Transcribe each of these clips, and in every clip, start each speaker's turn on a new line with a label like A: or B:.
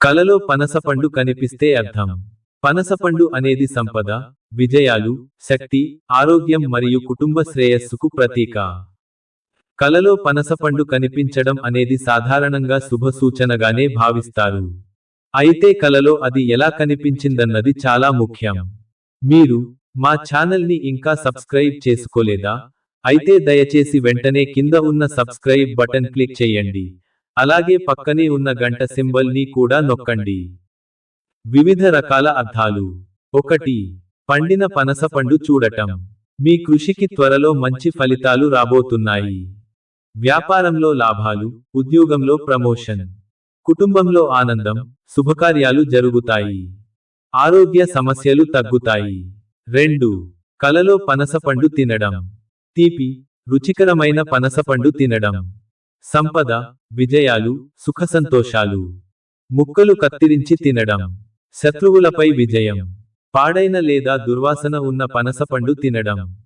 A: కలలో పనసపండు కనిపిస్తే అర్థం. పనసపండు అనేది సంపద విజయాలు శక్తి ఆరోగ్యం మరియు కుటుంబ శ్రేయస్సుకు ప్రతీక. కలలో పనసపండు కనిపించడం అనేది సాధారణంగా శుభ సూచనగానే భావిస్తారు. అయితే కలలో అది ఎలా కనిపించిందన్నది చాలా ముఖ్యం. మీరు మా ఛానల్ని ఇంకా సబ్స్క్రైబ్ చేసుకోలేదా? అయితే దయచేసి వెంటనే కింద ఉన్న సబ్స్క్రైబ్ బటన్ క్లిక్ చేయండి. అలాగే పక్కనే ఉన్న గంట సింబల్ని కూడా నొక్కండి. వివిధ రకాల అర్థాలు ఒకటి పండిన పనసపండు చూడటం. మీ కృషికి త్వరలో మంచి ఫలితాలు రాబోతున్నాయి. వ్యాపారంలో లాభాలు ఉద్యోగంలో ప్రమోషన్. కుటుంబంలో ఆనందం శుభకార్యాలు జరుగుతాయి. ఆరోగ్య సమస్యలు తగ్గుతాయి. రెండు కలలో పనసపండు తినడం. తీపి రుచికరమైన పనసపండు తినడం. సంపద విజయాలు సుఖసంతోషాలు ముక్కలు కత్తిరించి తినడం. శత్రువులపై విజయం. పాడైన లేదా దుర్వాసన ఉన్న పనసపండు తినడం.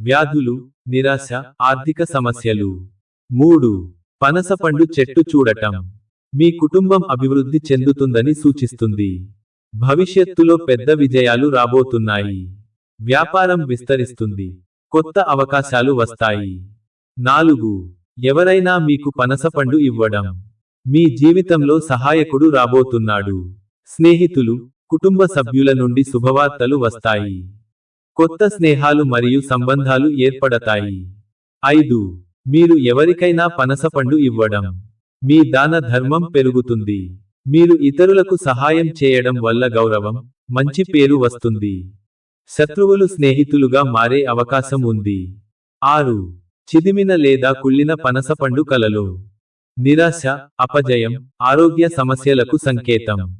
A: వ్యాధులు నిరాశ ఆర్థిక సమస్యలు. మూడు. పనసపండు చెట్టు చూడటం. మీ కుటుంబం అభివృద్ధి చెందుతుందని సూచిస్తుంది. భవిష్యత్తులో పెద్ద విజయాలు రాబోతున్నాయి. వ్యాపారం విస్తరిస్తుంది. కొత్త అవకాశాలు వస్తాయి. నాలుగు. ఎవరైనా మీకు పనసపండు ఇవ్వడం మీ జీవితంలో సహాయకుడు రాబోతున్నాడు. స్నేహితులు కుటుంబ సభ్యుల నుండి శుభవార్తలు వస్తాయి. కొత్త స్నేహాలు మరియు సంబంధాలు ఏర్పడతాయి. ఐదు. మీరు ఎవరికైనా పనసపండు ఇవ్వడం మీ దాన ధర్మం పెరుగుతుంది. మీరు ఇతరులకు సహాయం చేయడం వల్ల గౌరవం మంచి పేరు వస్తుంది. శత్రువులు స్నేహితులుగా మారే అవకాశం ఉంది. ఆరు. చిదిమిన లేదా కుళ్ళిన పనసపండు కలలో. నిరాశ అపజయం ఆరోగ్య సమస్యలకు సంకేతం.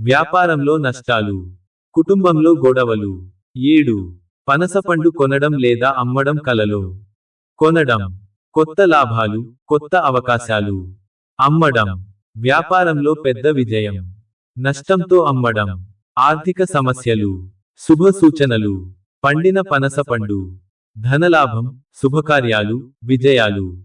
A: వ్యాపారంలో నష్టాలు. కుటుంబంలో గొడవలు. ఏడు. పనసపండు కొనడం లేదా అమ్మడం కలలో. కొనడం. కొత్త లాభాలు కొత్త అవకాశాలు. అమ్మడం. వ్యాపారంలో పెద్ద విజయం. నష్టంతో అమ్మడం. ఆర్థిక సమస్యలు. శుభ సూచనలు. పండిన పనసపండు ధనలాభం శుభకార్యాలు విజయాలు.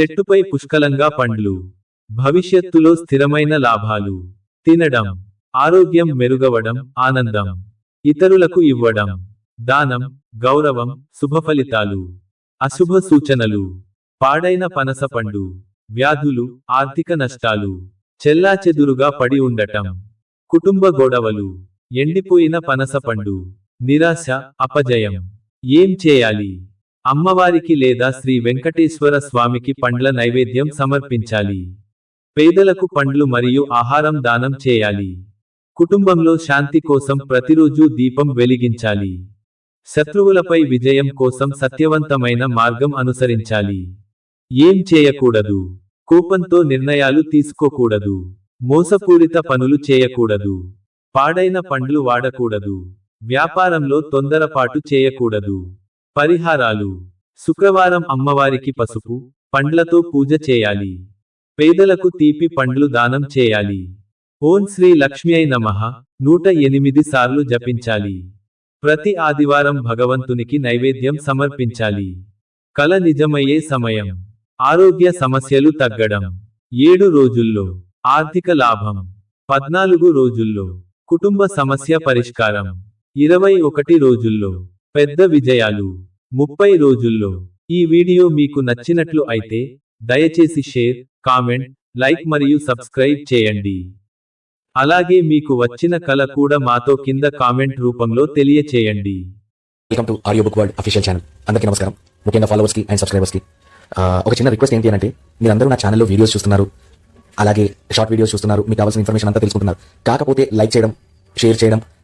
A: చెట్టుపై పుష్కలంగా పండ్లు. భవిష్యత్తులో స్థిరమైన లాభాలు. తినడం. ఆరోగ్యం మెరుగవడం ఆనందం. ఇతరులకు ఇవ్వడం. దానం గౌరవం శుభ ఫలితాలు అశుభ సూచనలు. పాడైన పనసపండు వ్యాధులు ఆర్థిక నష్టాలు. చెల్లాచెదురుగా పడి ఉండటం. కుటుంబ గొడవలు. ఎండిపోయిన పనసపండు నిరాశ అపజయం. ఏం చేయాలి? అమ్మవారికి లేదా శ్రీ వెంకటేశ్వర స్వామికి పండ్ల నైవేద్యం సమర్పించాలి. పేదలకు పండ్లు మరియు ఆహారం దానం చేయాలి. కుటుంబంలో శాంతి కోసం ప్రతిరోజు దీపం వెలిగించాలి. శత్రువులపై విజయం కోసం సత్యవంతమైన మార్గం అనుసరించాలి. ఏం చేయకూడదు? కోపంతో నిర్ణయాలు తీసుకోకూడదు. మోసపూరిత పనులు చేయకూడదు. పాడైన పండ్లు వాడకూడదు. వ్యాపారంలో తొందరపాటు చేయకూడదు. పరిహారాలు. శుక్రవారం అమ్మవారికి పసుపు పండ్లతో పూజ చేయాలి. పేదలకు తీపి పండ్లు దానం చేయాలి. ఓం శ్రీ లక్ష్మ్యై నమః. నూట ఎనిమిది సార్లు జపించాలి. ప్రతి ఆదివారం భగవంతునికి నైవేద్యం సమర్పించాలి. కల నిజమయ్యే సమయం. ఆరోగ్య సమస్యలు తగ్గడం. ఏడు రోజుల్లో. ఆర్థిక లాభం. పద్నాలుగు రోజుల్లో. కుటుంబ సమస్య పరిష్కారం. ఇరవై ఒకటి రోజుల్లో పెద్ద విజయాలు. ముప్పై రోజుల్లో. ఈ వీడియో మీకు నచ్చినట్లు అయితే దయచేసి షేర్ కామెంట్ లైక్ మరియు సబ్స్క్రైబ్ చేయండి. అలాగే మీకు వచ్చిన కళ కూడా మాతో కింద కామెంట్ రూపంలో తెలియచేయండి.
B: Welcome to audio book world official channel అందరికీ నమస్కారం. ముఖ్యంగా ఫాలోవర్స్ అండ్ ఒక చిన్న రిక్వెస్ట్ ఏంటి అంటే మీరందరూ నా ఛానల్లో వీడియోస్ చూస్తున్నారు. అలాగే షార్ట్ వీడియోస్ చూస్తున్నారు. మీకు కావాల్సిన ఇన్ఫర్మేషన్ అంతా తెలుసుకుంటున్నారు. కాకపోతే లైక్ చేయడం షేర్ చేయడం